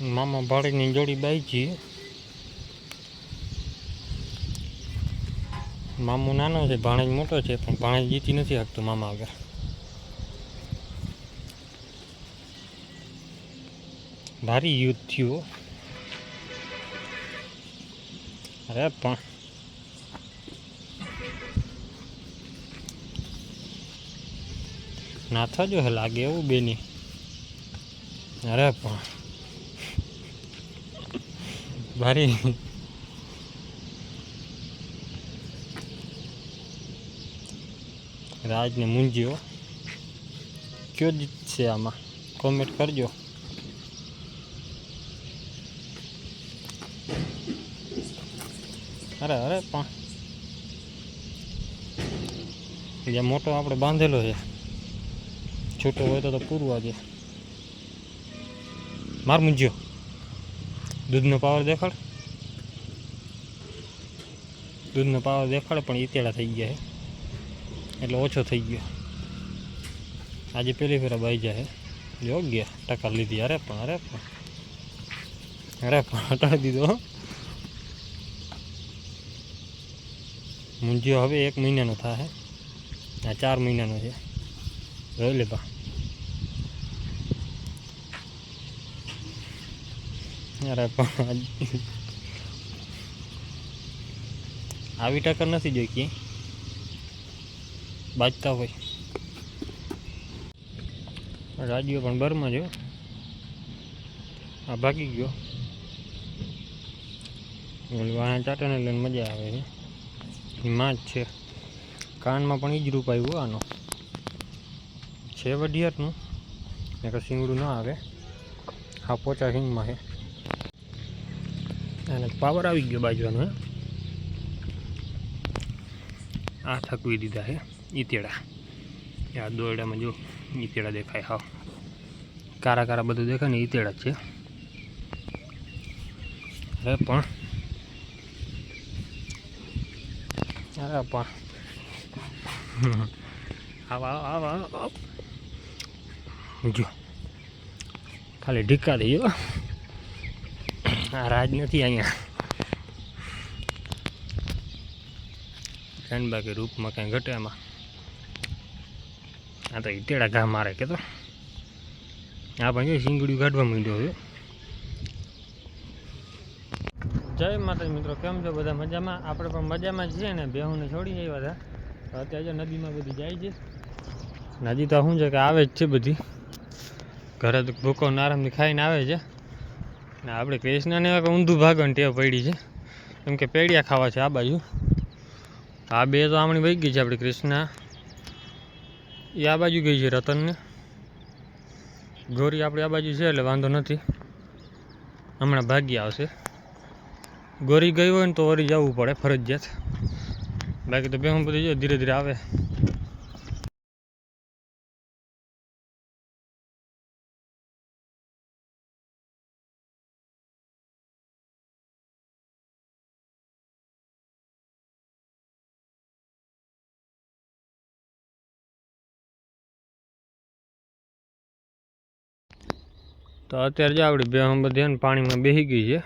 મામા ભાડીની જોડી બાઈ છે. મામો નાનો છે, ભાણેજ મોટો છે, પણ ભાણેજ જીતી નથી શકતો મામા આગળ. ભારી યુદ્ધ થયું. અરે પણ. ના થજો હે, લાગે એવું બેની. અરે પણ. ભારી રાજને મૂંઝ્યો. કયો જીતશે આમાં? કોમેન્ટ કરજો. અરે અરે, પણ. જે મોટો આપણે બાંધેલો છે. છૂટો હોય તો તો પૂરવા દે. માર મૂંઝ્યો. દૂધનો પાવર દેખાડ. દૂધનો પાવર દેખાડે, પણ ઈતેડા થઈ ગયા છે એટલે ઓછો થઈ ગયો. આજે પેલી ફેરા બાઈ જાય યોગ્ય ટકા લીધી. અરે પણ અરે પણ. અરે પણ હટાવી દીધો મુંજીઓ હવે એક મહિનાનો થાય આ ચાર મહિનાનો છે. જોઈ લે અરે પણ આવી ટક્કર નથી જોઈ ક્યાંય બાજતા હોય. રાજ્યો પણ બરમાં જો આ ભાગી ગયો. વાણા ચાટાને લઈને મજા આવે છે. માં જ છે. કાનમાં પણ એ જ રૂપ આવ્યું આનો. છે વઢિયારનું. નકર શિંગડું ના આવે. હા, પોચા હિંગમાં છે. અને પાવર આવી ગયો બાજવાનો આ થકવી દીધા છે ઈતેડા. આ દોરડામાં જો ઈતેડા દેખાય, હા. કારા કારા બધું દેખાય ને ઈતેડા જ છે. અરે પણ. અરે પણ. આવા આવા જો. ખાલી ઢીકા દઈ હો. આ રાજ નથી અહીંયા. ધન બાકી રૂપમાં કાંઈ ઘટે એમાં આ તો ઈટેડા ઘા મારે કે તો આ પણ જો કાઢવા માંડ્યો હવે. જય માતાજી મિત્રો, કેમ છો બધા? મજામાં? આપણે પણ મજામાં છીએ ને, બેહુને છોડી આવ્યા હતા. અત્યારે નદીમાં બધી જાય છે. નદી તો શું છે કે આવે જ છે બધી. ઘરે તો ભૂકો નારામથી ખાઈને આવે છે. ને આપણે કૃષ્ણને ઊંધું ભાગણ ટેવ પડી છે. કેમ કે પેડિયા ખાવા છે આ બાજુ. આ બે તો આમણી વહી ગઈ છે આપણી કૃષ્ણા. એ આ બાજુ ગઈ છે રતનને. ગોરી આપણી આ બાજુ છે એટલે વાંધો નથી. હમણાં ભાગી આવશે ગોરી ગઈ હોય ને તો વળી જવું પડે ફરજિયાત. બાકી તો બેહું બધી જો ધીરે ધીરે આવે. તો અત્યારે જ આપણી બેહું બધી હે ને પાણીમાં બેસી ગઈ છે.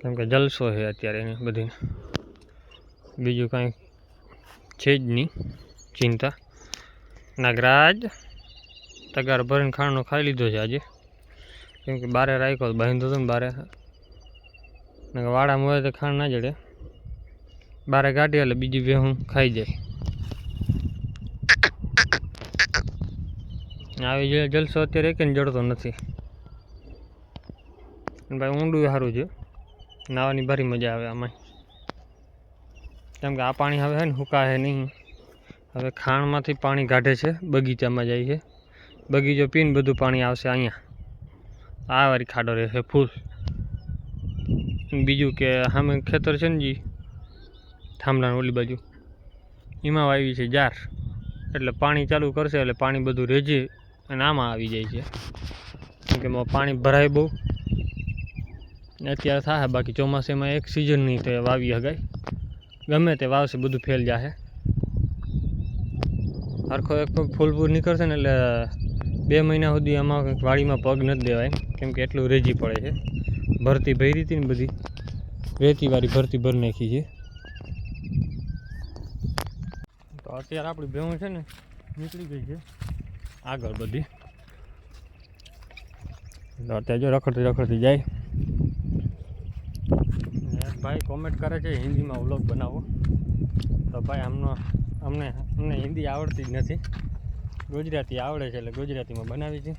કેમ કે જલસો છે અત્યારે એની બધી. બીજું કાંઈ છે જ નહીં, ચિંતા. નાગરાજ, તગાર ભરીને ખાણનો ખાઈ લીધો છે આજે. કેમ કે બારે રાખ્યો તો બાંધ્યો હતો ને બારે. વાડામાં હોય તો ખાણ ના જડે. બારે કાઢી એટલે બીજી બેહું ખાઈ જાય. આવી જલસો અત્યારે એક જડતો નથી. ભાઈ ઊંડું સારું છે. નાવાની ભારી મજા આવે આમાં કેમ કે આ પાણી હવે છે ને હુકાશે નહીં. હવે ખાણમાંથી પાણી કાઢે છે, બગીચામાં જાય છે. બગીચો પીને બધું પાણી આવશે અહીંયા. આ વારી ખાડો રહેશે ફૂલ. બીજું કે સામે ખેતર છે ને જી, થાંભલાની ઓલી બાજુ. એમાં વાવી છે જાર. એટલે પાણી ચાલુ કરશે, એટલે પાણી બધું રેજે. અને આમાં આવી જાય છે. કેમ કે પાણી ભરાય બહુ. અત્યારે થાય, બાકી ચોમાસામાં એક સિઝન નહીં તો વાવી હગાય. ગમે તે વાવશે, બધું ફેલ જાશે સરખો એક પગ ફૂલ ફૂલ નીકળશે ને એટલે બે મહિના સુધી આમાં વાડીમાં પગ નથી દેવાય કેમ કે એટલું રેજી પડે છે. ભરતી ભરી હતી ને બધી. રેતીવાળી ભરતી ભરી નાખી છે. તો અત્યારે આપણી ભેવું છે ને, નીકળી ગઈ છે. આગળ બધી. અત્યારે જો રખડતી રખડતી જાય. ભાઈ કોમેન્ટ કરે છે હિન્દીમાં વ્લોગ બનાવો. તો ભાઈ આમનો, અમને અમને હિન્દી આવડતી જ નથી. ગુજરાતી આવડે છે એટલે ગુજરાતીમાં બનાવી છે.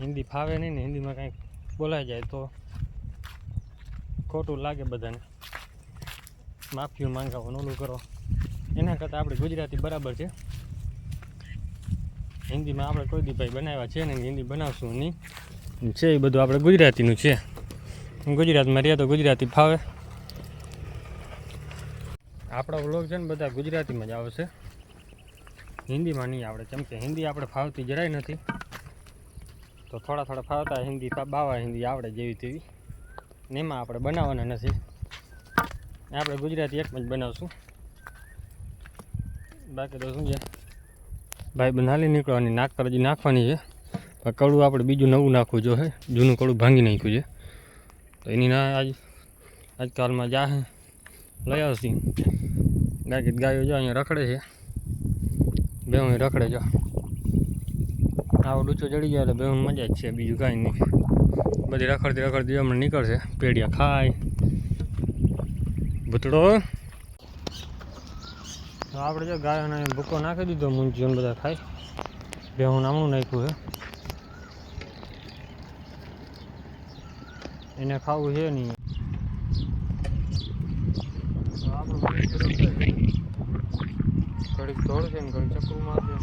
હિન્દી ફાવે નહીં ને હિન્દીમાં કાંઈક બોલાઈ જાય તો ખોટું લાગે બધાને. માફીઓ માંગાવો ઓલું કરો. એના કરતાં આપણે ગુજરાતી બરાબર છે. હિન્દીમાં આપણે કોઈ દી ભાઈ બનાવ્યા છે ને હિન્દી બનાવશું નહીં. છે એ બધું આપણે ગુજરાતીનું છે. ગુજરાતમાં રહ્યા તો ગુજરાતી ફાવે. આપણા વ્લોગ છે ને બધા ગુજરાતીમાં જ આવશે હિન્દીમાં નહીં આવડે, કેમ કે હિન્દી આપણે ફાવતી જરાય નથી. તો થોડા થોડા ફાવતા હિન્દી બાવા હિન્દી આવડે જેવી તેવી. ને એમાં આપણે બનાવવાના નથી. આપણે ગુજરાતી એકમાં જ બનાવશું. બાકી તો શું છે? ભાઈ બનાલી નીકળવાની નાક પર હજી નાખવાની છે. પણ કડું આપણે બીજું નવું નાખવું જો હે. જૂનું કડું ભાંગી નાખ્યું છે. તો એની ના આજ આજકાલમાં જા લઈ આવશી ગાય ગાયો જો, અહીંયા રખડે છે. બેહું રખડે જો. આવો ડૂચો ચડી જાય એટલે બે મજા જ છે. બીજું કાંઈ નહીં. બધી રખડતી રખડતી હમણાં નીકળશે. પેડિયા ખાય. ભૂતડો તો આપણે જો ગાયોને ભૂકો નાખી દીધો મૂંઝીને બધા ખાય. બેહું નામનું નાખ્યું છે. એને ખાવું છે નહીં. આપણું ભેંસું છે. ને ઘડીક ચક્કરું મારશે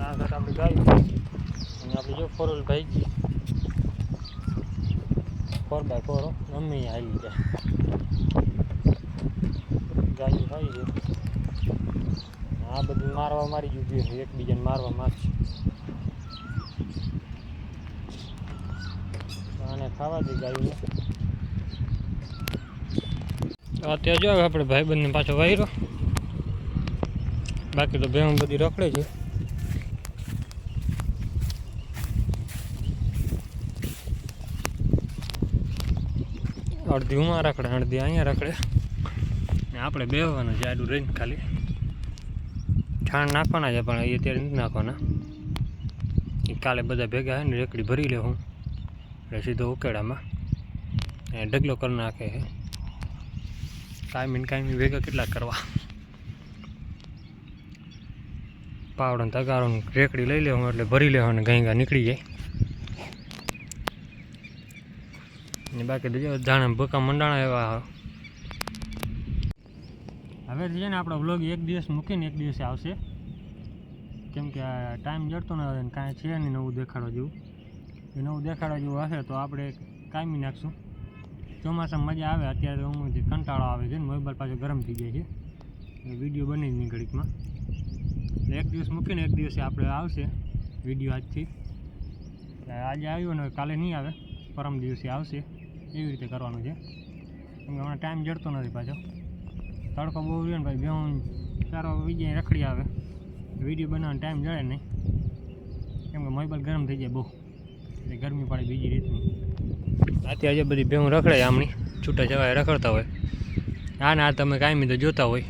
આ ઘાટ આપણી ગાય અને આપણે જો ફોરલ ભાઈ ફોર બાય ફોર ગમે આવી જાય ગાયું ખાઈ છે આ બધું મારવા મારી ગયું છે એકબીજાને મારવા મારશે. આને ખાવા દે ગાયું. અત્યારે જો આપણે ભાઈબંધને પાછો વાયરો. બાકી તો ભેણ બધી રખડે છે. અડધી ઉમાં રખડે, અડધી અહીંયા રખડે. ને આપણે બેહવાનું આડું રહીને ખાલી. છાણ નાખવાના છે, પણ એ અત્યારે નથી નાખવાના. એ કાલે બધા ભેગા ને રેકડી ભરી લે હું એટલે સીધો ઉકેડામાં એ ઢગલો કરી નાખે છે. કાયમી કાયમી ભેગા કેટલા કરવા. પાવડો તગારો રેકડી લઈ લેવું એટલે ભરી લેવાનું ગાંગા નીકળી જાય. ને બાકી બીજા ધાણા ભૂકા મંડાણા એવા હવે છે ને આપણો વ્લોગ એક દિવસ મૂકીને એક દિવસે આવશે. કેમ કે આ ટાઈમ જડતો ન હોય કાંઈ છે નહીં નવું દેખાડવા જેવું. એ નવું દેખાડવા જેવું હશે તો આપણે કાયમી નાખશું. ચોમાસામાં મજા આવે, અત્યારે હું જે કંટાળો આવે છે ને, મોબાઈલ પાછો ગરમ થઈ જાય છે. વીડિયો બની જ નહીં ઘડીકમાં. એટલે એક દિવસ મૂકીને એક દિવસે આપણે આવશે વીડિયો આજથી. આજે આવ્યો ને કાલે નહીં આવે, પરમ દિવસે આવશે. એવી રીતે કરવાનું છે. કેમ હમણાં ટાઈમ જડતો નથી પાછો. તડકો બહુ રહ્યો ને ભાઈ બેહું સારો વિજય રખડી આવે. વીડિયો બનાવવાનો ટાઈમ જળે નહીં. કેમ કે મોબાઈલ ગરમ થઈ જાય બહુ. એટલે ગરમી પડે બીજી રીતની. આથી આજે બધી ભેહું રખડે આમની. છૂટા જવાય રખડતા હોય. હા ના તમે કાયમી તો જોતા હોય.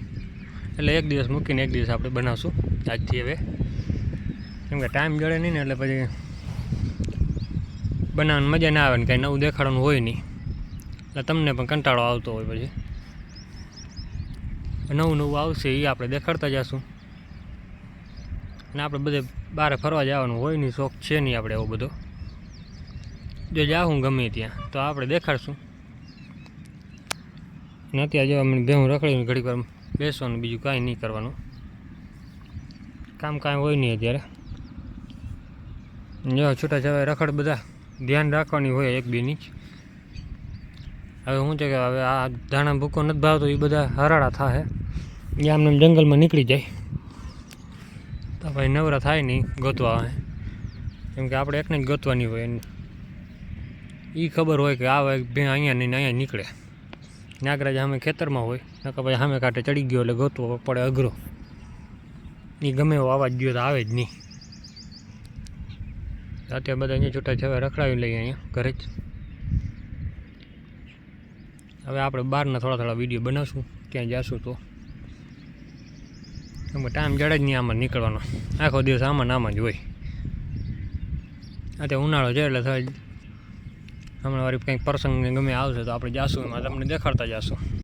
એટલે એક દિવસ મૂકીને એક દિવસ આપણે બનાવશું. આજથી હવે. કેમ કે ટાઈમ જડે નહીં ને એટલે પછી બનાવવાની મજા ના આવે ને કાંઈ નવું દેખાડવાનું હોય નહીં. એટલે તમને પણ કંટાળો આવતો હોય પછી. નવું નવું આવશે એ આપણે દેખાડતા જશું. અને આપણે બધે બહાર ફરવા જવાનું હોય નહીં, શોખ છે નહીં આપણે એવો બધો. જો જાઉં ગમે ત્યાં, તો આપણે દેખાડશું. ને અત્યારે જો અમે ભેહું રખડીને ઘડીક વાર બેસવાનું, બીજું કાંઈ નહીં કરવાનું. કામ કાંઈ હોય નહીં અત્યારે. જો, છૂટા છવાય રખડ બધા ધ્યાન રાખવાની હોય એક બેની જ. હવે શું છે કે હવે આ ધાણા ભૂકો નથી ભાવતો એ બધા હરાડા થાય એ આમને આમ જંગલમાં નીકળી જાય. તો ભાઈ નવરા થાય નહીં ગોતવા આવે કેમ કે આપણે એકને જ ગોતવાની હોય એ ખબર હોય કે આ હોય બે અહીંયા નહીં અહીંયા નીકળે. નાગરાજ સામે ખેતરમાં હોય, નકર પછી સામે કાંઠે ચડી ગયો એટલે ગોતવો પડે અઘરો. એ ગમે એવો અવાજ ગયો તો આવે જ નહીં. અત્યારે બધા અહીંયા છૂટા છે રખડાવી લઈએ અહીંયા ઘરે જ. હવે આપણે બહારના થોડા થોડા વીડિયો બનાવશું ક્યાં જાશું તો. એમાં ટાઈમ જડે જ નહીં આમાં નીકળવાનો. આખો દિવસ આમાં આમાં જ હોય. અત્યારે ઉનાળો છે એટલે થાય હમણાં વારી કંઈક પ્રસંગ ગમે આવશે તો આપણે જાશું, એમાં તમને દેખાડતા જાશું.